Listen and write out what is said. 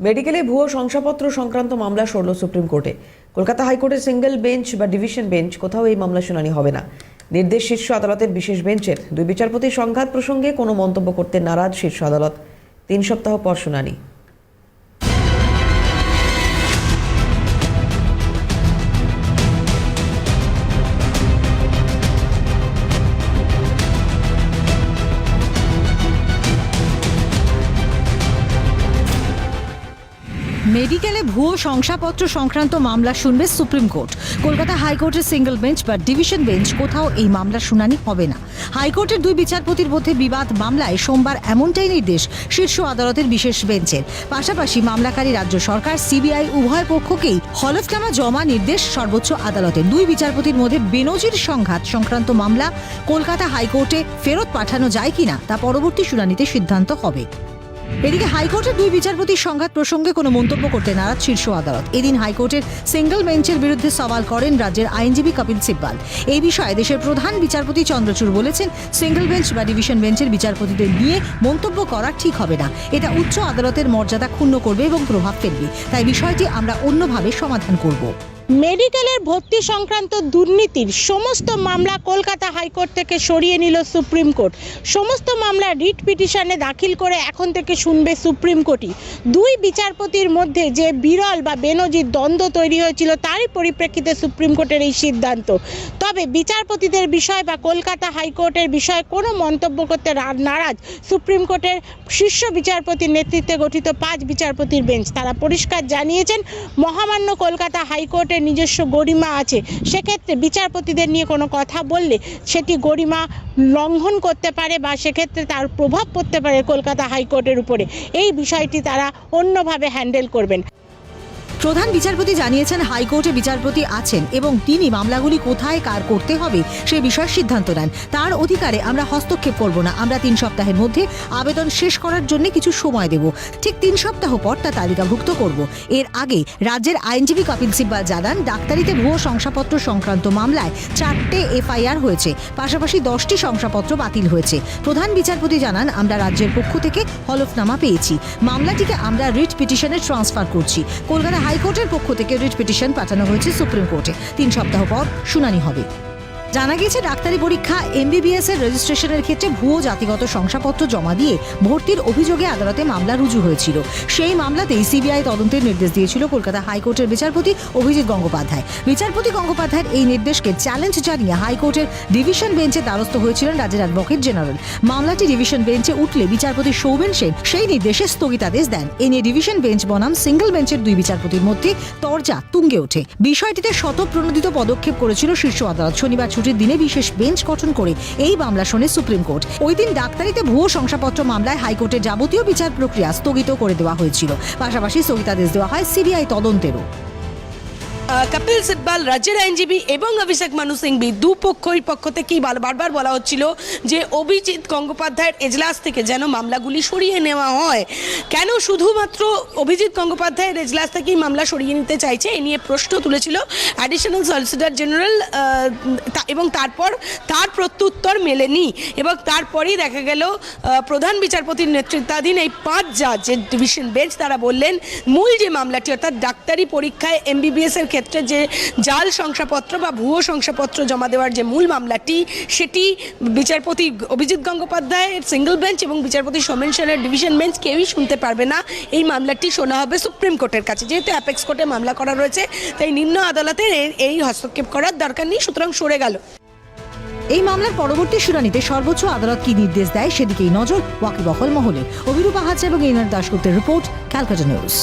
মেডিকেলে ভুয়ো শংসাপত্র সংক্রান্ত মামলা সরল সুপ্রিম কোর্টে। কলকাতা হাইকোর্টের সিঙ্গেল বেঞ্চ বা ডিভিশন বেঞ্চ, কোথাও এই মামলা শুনানি হবে না। নির্দেশ শীর্ষ আদালতের বিশেষ বেঞ্চের দুই বিচারপতির সংঘাত প্রসঙ্গে কোনো মন্তব্য করতে নারাজ শীর্ষ আদালত। তিন সপ্তাহ পর শুনানি। মেডিকেলে ভুয়ো শংসাপত্র সংক্রান্ত মামলা শুনবে সুপ্রিম কোর্ট। কলকাতা হাইকোর্টের সিঙ্গেল বেঞ্চ বা ডিভিশন বেঞ্চ, কোথাও এই মামলার শুনানি হবে না। হাইকোর্টের দুই বিচারপতির মধ্যে বিবাদ মামলায় সোমবার এমনটাই নির্দেশ শীর্ষ আদালতের বিশেষ বেঞ্চের। পাশাপাশি মামলাকারী রাজ্য সরকার, সিবিআই উভয় পক্ষকেই হলফনামা জমা নির্দেশ সর্বোচ্চ আদালতের। দুই বিচারপতির মধ্যে বেনজির সংঘাত সংক্রান্ত মামলা কলকাতা হাইকোর্টে ফেরত পাঠানো যায় কিনা তা পরবর্তী শুনানিতে সিদ্ধান্ত হবে। এদিকে হাইকোর্টের দুই বিচারপতির সংঘাত প্রসঙ্গে কোনো মন্তব্য করতে নারাজ শীর্ষ আদালত। এদিন হাইকোর্টের সিঙ্গল বেঞ্চের বিরুদ্ধে সওয়াল করেন রাজ্যের আইনজীবী কপিল সিব্বাল। এই বিষয়ে দেশের প্রধান বিচারপতি চন্দ্রচূড় বলেছেন, সিঙ্গল বেঞ্চ বা ডিভিশন বেঞ্চের বিচারপতিদের নিয়ে মন্তব্য করা ঠিক হবে না। এটা উচ্চ আদালতের মর্যাদা ক্ষুণ্ণ করবে এবং প্রভাব ফেলবে। তাই বিষয়টি আমরা অন্যভাবে সমাধান করব। মেডিকেলের ভর্তি সংক্রান্ত দুর্নীতির সমস্ত মামলা কলকাতা হাইকোর্ট থেকে সরিয়ে নিল সুপ্রিম কোর্ট। সমস্ত মামলা রিট পিটিশনে দাখিল করে এখন থেকে শুনবে সুপ্রিম কোর্টই। দুই বিচারপতির মধ্যে যে বিরল বা বেনজির দ্বন্দ্ব তৈরি হয়েছিল তারই পরিপ্রেক্ষিতে সুপ্রিম কোর্টের এই সিদ্ধান্ত। তবে বিচারপতিদের বিষয় বা কলকাতা হাইকোর্টের বিষয়ে কোনো মন্তব্য করতে নারাজ সুপ্রিম কোর্টের শীর্ষ বিচারপতির নেতৃত্বে গঠিত পাঁচ বিচারপতির বেঞ্চ। তারা পরিষ্কার জানিয়েছেন, মহামান্য কলকাতা হাইকোর্টের নিজস্ব গরিমা আছে, সেক্ষেত্রে বিচারপতিদের নিয়ে কোনো কথা বললে সেটি গরিমা লঙ্ঘন করতে পারে বা সেক্ষেত্রে তার প্রভাব পড়তে পারে কলকাতা হাইকোর্টের উপরে। এই বিষয়টি তারা অন্যভাবে হ্যান্ডেল করবেন। প্রধান বিচারপতি জানিয়েছেন হাইকোর্টে বিচারপতি আছেন এবং তিনি মামলাগুলি কোথায়, কার করতে হবে সে বিষয়ে সিদ্ধান্ত নেন। তার অধিকারে আমরা হস্তক্ষেপ করব না। আমরা তিন সপ্তাহের মধ্যে আবেদন শেষ করার জন্য কিছু সময় দেব। ঠিক তিন সপ্তাহ পর তা তালিকাভুক্ত করব। এর আগে রাজ্যের আইনজীবী কপিল সিব্বাল জানান, ডাক্তারিতে ভুয়ো শংসাপত্র সংক্রান্ত মামলায় চারটে এফআইআর হয়েছে। পাশাপাশি দশটি শংসাপত্র বাতিল হয়েছে। প্রধান বিচারপতি জানান, আমরা রাজ্যের পক্ষ থেকে হলফনামা পেয়েছি। মামলাটিকে আমরা রিট পিটিশনে ট্রান্সফার করছি। কলকাতা হাইকোর্টের পক্ষ থেকে রিট পিটিশন পাঠানো হয়েছে সুপ্রিম কোর্টে। তিন সপ্তাহ পর শুনানি হবে। জানা গিয়েছে, ডাক্তারি পরীক্ষা এমবিবিএস এর রেজিস্ট্রেশনের ক্ষেত্রে ভুয়ো জাতিগত শংসাপত্র জমা দিয়ে ভর্তির অভিযোগে আদালতে মামলা রুজু হয়েছিল। সেই মামলাতেই সিবিআই তদন্তের নির্দেশ দিয়েছিল কলকাতা হাইকোর্টের বিচারপতি অভিজিৎ গঙ্গোপাধ্যায়। বিচারপতি গঙ্গোপাধ্যায়ের এই নির্দেশকে চ্যালেঞ্জ জানিয়ে হাইকোর্টের ডিভিশন বেঞ্চে দ্বারস্থ হয়েছিলেন রাজ্যের অ্যাডভোকেট জেনারেল মামলাটি ডিভিশন বেঞ্চে উঠলে বিচারপতি সৌমেন সেন সেই নির্দেশে স্থগিতাদেশ দেন। এ নিয়ে ডিভিশন বেঞ্চ বনাম সিঙ্গল বেঞ্চের দুই বিচারপতির মধ্যে তরজা তুঙ্গে ওঠে। বিষয়টিতে শতপ্রণোদিত পদক্ষেপ করেছিল শীর্ষ আদালত। শনিবার ছুটির দিনে বিশেষ বেঞ্চ গঠন করে এই মামলা শোনে সুপ্রিম কোর্ট। ওই দিন ডাক্তারিতে ভুয়ো শংসাপত্র মামলায় হাইকোর্টের যাবতীয় বিচার প্রক্রিয়া স্থগিত করে দেওয়া হয়েছিল। পাশাপাশি স্থগিতাদেশ দেওয়া হয় সিবিআই তদন্তেরও। কপিল সিব্বাল, রাজ্যের আইনজীবী এবং অভিষেক মানু সিংভি দুপক্ষই পক্ষ থেকেই বার- বারবার বলা হচ্ছিল যে অভিজিৎ গঙ্গোপাধ্যায়ের এজলাস থেকে যেন মামলাগুলি সরিয়ে নেওয়া হয়। কেন শুধুমাত্র অভিজিৎ গঙ্গোপাধ্যায়ের এজলাস থেকেই মামলা সরিয়ে নিতে চাইছে? এ নিয়ে প্রশ্ন তুলেছিল অ্যাডিশনাল সলিসিটর জেনারেল এবং তারপর তার প্রত্যুত্তর মেলেনি এবং তারপরেই দেখা গেল প্রধান বিচারপতির নেতৃত্বাধীন এই পাঁচ জাজের ডিভিশন বেঞ্চ তারা বললেন, মূল যে মামলাটি, অর্থাৎ ডাক্তারি পরীক্ষায় এমবিবিএস এর ক্ষেত্রে যে জাল শংসাপত্র বা ভুয়ো শংসাপত্র জমা দেওয়ার যে মূল মামলাটি, সেটি বিচারপতি অভিজিৎ গঙ্গোপাধ্যায়ের সিঙ্গেল বেঞ্চ এবং বিচারপতি সোমেন সেনের ডিভিশন বেঞ্চ কেউই শুনতে পারবে না। এই মামলাটি শোনা হবে সুপ্রিম কোর্টের কাছে। যেহেতু অ্যাপেক্স কোর্টে মামলা করা রয়েছে, তাই নিম্ন আদালতের এই হস্তক্ষেপ করার দরকার নেই, সুতরাং সরে গেল। এই মামলার পরবর্তী শুনানিতে সর্বোচ্চ আদালত কি নির্দেশ দেয় সেদিকেই নজর ওয়াকিবহল মহলে। অভিরূপা হাজরা এবং ইনার দাশগুপ্তের রিপোর্ট, ক্যালকাটা নিউজ।